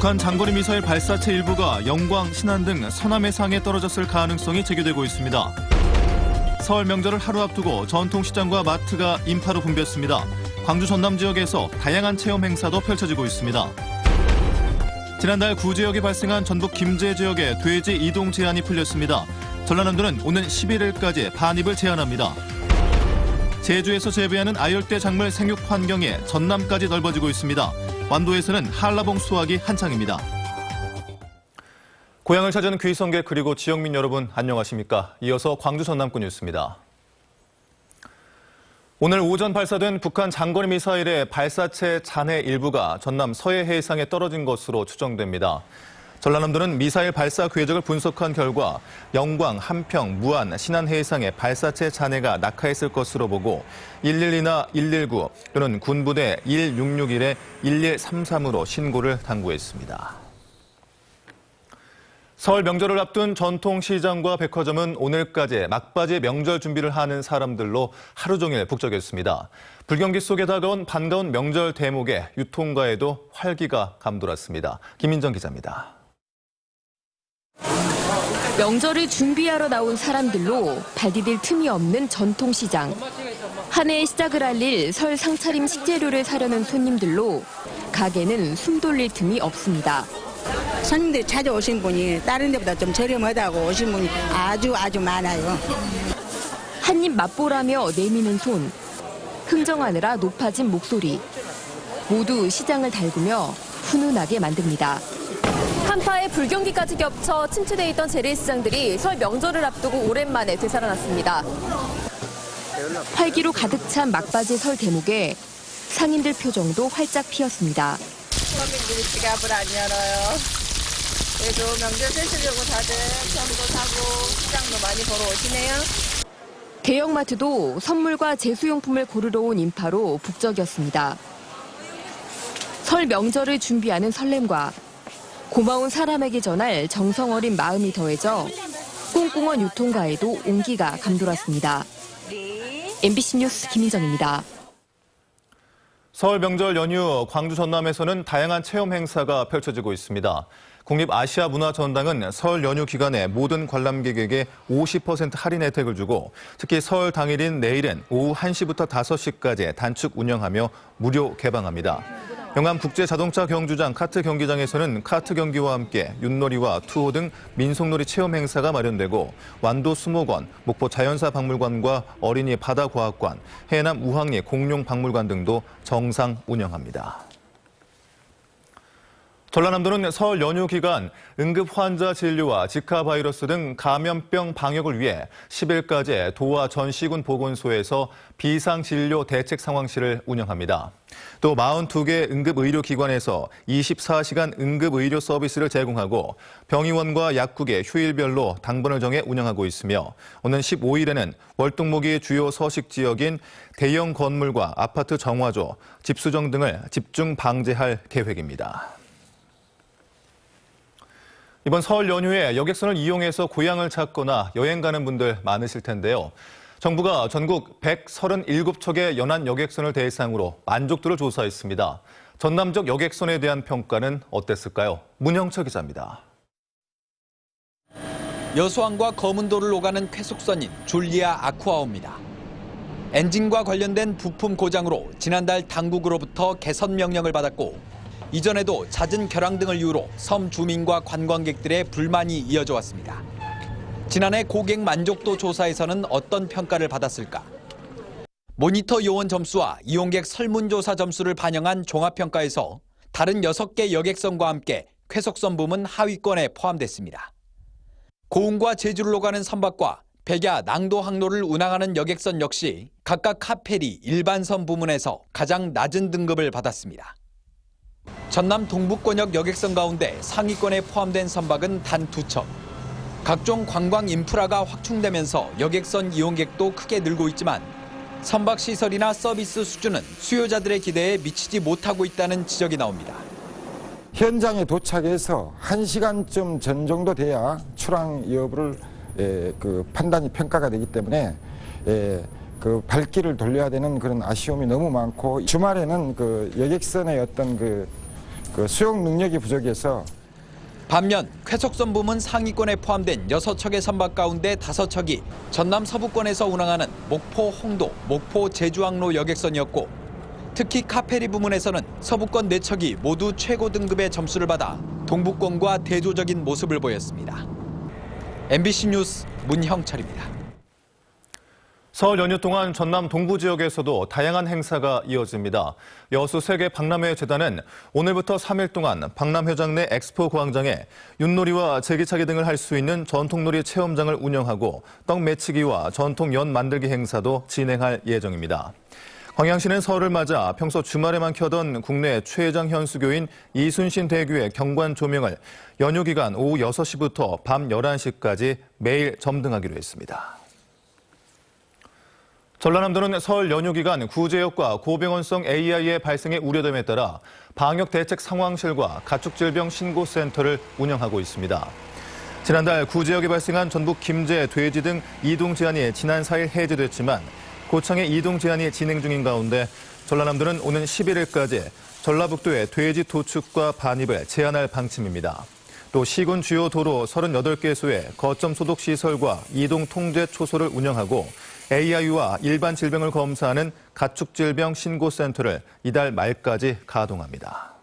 북한 장거리 미사일 발사체 일부가 영광, 신안 등 서남해 상에 떨어졌을 가능성이 제기되고 있습니다. 설 명절을 하루 앞두고 전통시장과 마트가 인파로 붐볐습니다. 광주 전남 지역에서 다양한 체험 행사도 펼쳐지고 있습니다. 지난달 구지역에 발생한 전북 김제 지역에 돼지 이동 제한이 풀렸습니다. 전라남도는 오는 11일까지 반입을 제한합니다. 제주에서 재배하는 아열대 작물 생육 환경에 전남까지 넓어지고 있습니다. 완도에서는 한라봉 수확이 한창입니다. 고향을 찾은 귀성객 그리고 지역민 여러분 안녕하십니까? 이어서 광주 전남권 뉴스입니다. 오늘 오전 발사된 북한 장거리 미사일의 발사체 잔해 일부가 전남 서해 해상에 떨어진 것으로 추정됩니다. 전라남도는 미사일 발사 궤적을 분석한 결과 영광, 함평, 무안, 신안 해상에 발사체 잔해가 낙하했을 것으로 보고 112나 119 또는 군부대 1661에 1133으로 신고를 당부했습니다. 설 명절을 앞둔 전통시장과 백화점은 오늘까지 막바지 명절 준비를 하는 사람들로 하루 종일 북적였습니다. 불경기 속에 다가온 반가운 명절 대목에 유통가에도 활기가 감돌았습니다. 김민정 기자입니다. 명절을 준비하러 나온 사람들로 발디딜 틈이 없는 전통시장. 한 해의 시작을 알릴 설 상차림 식재료를 사려는 손님들로 가게는 숨 돌릴 틈이 없습니다. 손님들이 찾아오신 분이 다른 데보다 좀 저렴하다고 오신 분이 아주 아주 많아요. 한 입 맛보라며 내미는 손. 흥정하느라 높아진 목소리. 모두 시장을 달구며 훈훈하게 만듭니다. 한파에 불경기까지 겹쳐 침체돼 있던 재래시장들이 설 명절을 앞두고 오랜만에 되살아났습니다. 활기로 가득 찬 막바지 설 대목에 상인들 표정도 활짝 피었습니다. 서민들이 지갑을 안 열어요. 그래도 명절 쓰시려고 다들 전부 사고 시장도 많이 보러 오시네요. 대형마트도 선물과 제수용품을 고르러 온 인파로 북적였습니다. 설 명절을 준비하는 설렘과 고마운 사람에게 전할 정성 어린 마음이 더해져 꽁꽁한 유통가에도 온기가 감돌았습니다. MBC 뉴스 김인정입니다. 설 명절 연휴 광주 전남에서는 다양한 체험 행사가 펼쳐지고 있습니다. 국립아시아문화전당은 설 연휴 기간에 모든 관람객에게 50% 할인 혜택을 주고 특히 설 당일인 내일은 오후 1시부터 5시까지 단축 운영하며 무료 개방합니다. 영암 국제 자동차 경주장 카트 경기장에서는 카트 경기와 함께 윷놀이와 투호 등 민속놀이 체험 행사가 마련되고 완도 수목원, 목포 자연사 박물관과 어린이 바다과학관, 해남 우항리 공룡 박물관 등도 정상 운영합니다. 전라남도는 설 연휴 기간 응급 환자 진료와 지카 바이러스 등 감염병 방역을 위해 10일까지 도와 전 시군 보건소에서 비상 진료 대책 상황실을 운영합니다. 또 42개 응급 의료 기관에서 24시간 응급 의료 서비스를 제공하고 병의원과 약국의 휴일별로 당번을 정해 운영하고 있으며 오는 15일에는 월동목이 주요 서식 지역인 대형 건물과 아파트 정화조, 집수정 등을 집중 방제할 계획입니다. 이번 설 연휴에 여객선을 이용해서 고향을 찾거나 여행 가는 분들 많으실 텐데요. 정부가 전국 137척의 연안 여객선을 대상으로 만족도를 조사했습니다. 전남 적 여객선에 대한 평가는 어땠을까요? 문영철 기자입니다. 여수항과 거문도를 오가는 쾌속선인 줄리아 아쿠아오입니다. 엔진과 관련된 부품 고장으로 지난달 당국으로부터 개선 명령을 받았고 이전에도 잦은 결항 등을 이유로 섬 주민과 관광객들의 불만이 이어져 왔습니다. 지난해 고객 만족도 조사에서는 어떤 평가를 받았을까? 모니터 요원 점수와 이용객 설문조사 점수를 반영한 종합평가에서 다른 6개 여객선과 함께 쾌속선 부문 하위권에 포함됐습니다. 고흥과 제주를 오가는 선박과 백야 낭도 항로를 운항하는 여객선 역시 각각 카페리 일반선 부문에서 가장 낮은 등급을 받았습니다. 전남 동북권역 여객선 가운데 상위권에 포함된 선박은 단 두 척. 각종 관광 인프라가 확충되면서 여객선 이용객도 크게 늘고 있지만 선박 시설이나 서비스 수준은 수요자들의 기대에 미치지 못하고 있다는 지적이 나옵니다. 현장에 도착해서 1시간쯤 전 정도 돼야 출항 여부를 에, 그 판단이 평가가 되기 때문에 에, 그 발길을 돌려야 되는 그런 아쉬움이 너무 많고 주말에는 그 여객선의 어떤 그 그 수용 능력이 부족해서 반면 쾌속선 부문 상위권에 포함된 6척의 선박 가운데 5척이 전남 서부권에서 운항하는 목포 홍도, 목포 제주항로 여객선이었고 특히 카페리 부문에서는 서부권 4척이 모두 최고 등급의 점수를 받아 동부권과 대조적인 모습을 보였습니다. MBC 뉴스 문형철입니다. 설 연휴 동안 전남 동부 지역에서도 다양한 행사가 이어집니다. 여수 세계 박람회 재단은 오늘부터 3일 동안 박람회장 내 엑스포 광장에 윷놀이와 제기차기 등을 할 수 있는 전통놀이 체험장을 운영하고 떡 매치기와 전통 연 만들기 행사도 진행할 예정입니다. 광양시는 설을 맞아 평소 주말에만 켜던 국내 최장 현수교인 이순신 대교의 경관 조명을 연휴 기간 오후 6시부터 밤 11시까지 매일 점등하기로 했습니다. 전라남도는 설 연휴 기간 구제역과 고병원성 AI의 발생에 우려됨에 따라 방역대책 상황실과 가축질병 신고센터를 운영하고 있습니다. 지난달 구제역에 발생한 전북 김제, 돼지 등 이동 제한이 지난 4일 해제됐지만 고창의 이동 제한이 진행 중인 가운데 전라남도는 오는 11일까지 전라북도의 돼지 도축과 반입을 제한할 방침입니다. 또 시군 주요 도로 38개소에 거점 소독 시설과 이동 통제 초소를 운영하고 AI와 일반 질병을 검사하는 가축질병 신고센터를 이달 말까지 가동합니다.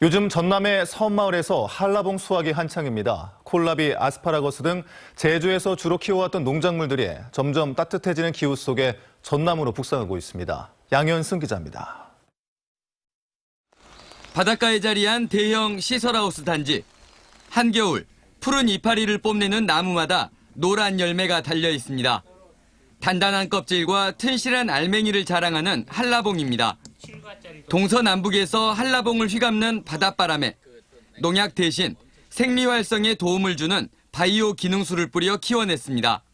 요즘 전남의 섬마을에서 한라봉 수확이 한창입니다. 콜라비, 아스파라거스 등 제주에서 주로 키워왔던 농작물들이 점점 따뜻해지는 기후 속에 전남으로 북상하고 있습니다. 양현승 기자입니다. 바닷가에 자리한 대형 시설하우스 단지. 한겨울 푸른 이파리를 뽐내는 나무마다 노란 열매가 달려 있습니다. 단단한 껍질과 튼실한 알맹이를 자랑하는 한라봉입니다. 동서남북에서 한라봉을 휘감는 바닷바람에 농약 대신 생리 활성에 도움을 주는 바이오 기능수를 뿌려 키워냈습니다.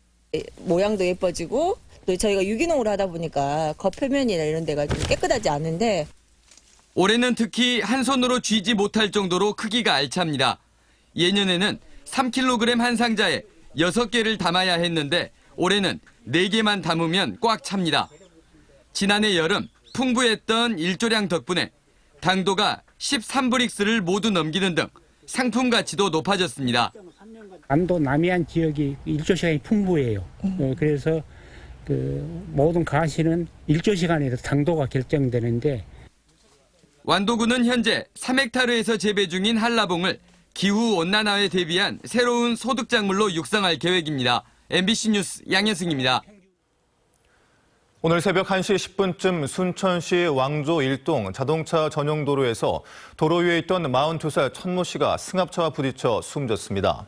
모양도 예뻐지고 또 저희가 유기농으로 하다 보니까 겉표면이나 이런 데가 좀 깨끗하지 않은데 올해는 특히 한 손으로 쥐지 못할 정도로 크기가 알찹니다. 예년에는 3kg 한 상자에 6개를 담아야 했는데 올해는 4개만 담으면 꽉 찹니다. 지난해 여름 풍부했던 일조량 덕분에 당도가 13브릭스를 모두 넘기는 등 상품 가치도 높아졌습니다. 안도 남해안 지역이 일조 시간이 풍부해요. 어, 그래서 그 모든 가시는 일조 시간에서 당도가 결정되는데 완도군은 현재 3헥타르에서 재배 중인 한라봉을 기후 온난화에 대비한 새로운 소득작물로 육성할 계획입니다. MBC 뉴스 양현승입니다. 오늘 새벽 1시 10분쯤 순천시 왕조 일동 자동차 전용 도로에서 도로 위에 있던 42살 천모 씨가 승합차와 부딪혀 숨졌습니다.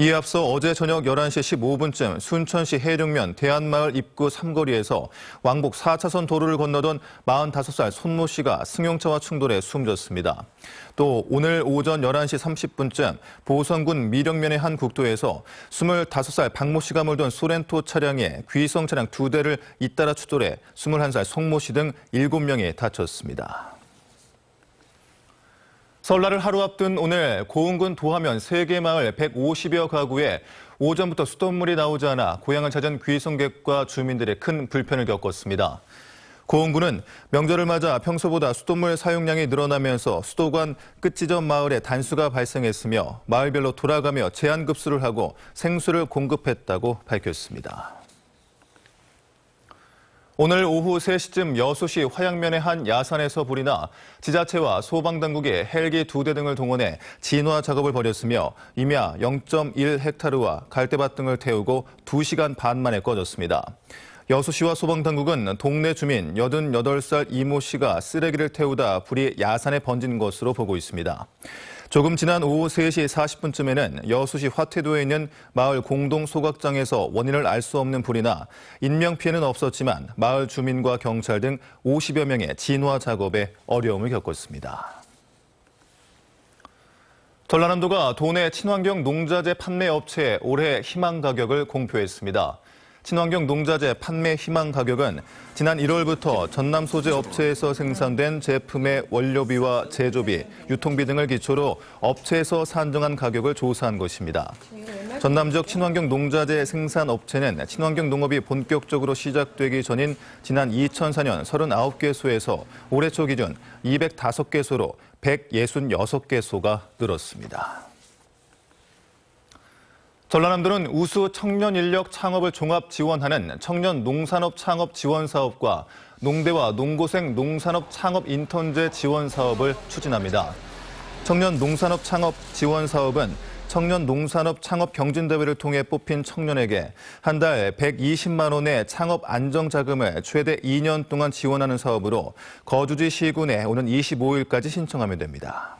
이에 앞서 어제 저녁 11시 15분쯤 순천시 해령면 대한마을 입구 삼거리에서 왕복 4차선 도로를 건너던 45살 손모 씨가 승용차와 충돌해 숨졌습니다. 또 오늘 오전 11시 30분쯤 보성군 미령면의 한 국도에서 25살 박모 씨가 몰던 소렌토 차량에 귀성 차량 두 대를 잇따라 추돌해 21살 송모 씨 등 7명이 다쳤습니다. 설날을 하루 앞둔 오늘 고흥군 도하면 세개 마을 150여 가구에 오전부터 수돗물이 나오지 않아 고향을 찾은 귀성객과 주민들의 큰 불편을 겪었습니다. 고흥군은 명절을 맞아 평소보다 수돗물 사용량이 늘어나면서 수도관 끝지점 마을에 단수가 발생했으며 마을별로 돌아가며 제한급수를 하고 생수를 공급했다고 밝혔습니다. 오늘 오후 3시쯤 여수시 화양면의 한 야산에서 불이 나 지자체와 소방당국이 헬기 두대 등을 동원해 진화 작업을 벌였으며 임야 0.1헥타르와 갈대밭 등을 태우고 2시간 반 만에 꺼졌습니다. 여수시와 소방당국은 동네 주민 88살 이모 씨가 쓰레기를 태우다 불이 야산에 번진 것으로 보고 있습니다. 조금 지난 오후 3시 40분쯤에는 여수시 화태도에 있는 마을 공동 소각장에서 원인을 알 수 없는 불이 나 인명 피해는 없었지만 마을 주민과 경찰 등 50여 명의 진화 작업에 어려움을 겪었습니다. 전라남도가 도내 친환경 농자재 판매 업체에 올해 희망 가격을 공표했습니다. 친환경 농자재 판매 희망 가격은 지난 1월부터 전남 소재 업체에서 생산된 제품의 원료비와 제조비, 유통비 등을 기초로 업체에서 산정한 가격을 조사한 것입니다. 전남 지역 친환경 농자재 생산 업체는 친환경 농업이 본격적으로 시작되기 전인 지난 2004년 39개소에서 올해 초 기준 205개소로 166개소가 늘었습니다. 전라남도는 우수 청년 인력 창업을 종합 지원하는 청년 농산업 창업 지원 사업과 농대와 농고생 농산업 창업 인턴제 지원 사업을 추진합니다. 청년 농산업 창업 지원 사업은 청년 농산업 창업 경진대회를 통해 뽑힌 청년에게 한 달 120만 원의 창업 안정 자금을 최대 2년 동안 지원하는 사업으로 거주지 시군에 오는 25일까지 신청하면 됩니다.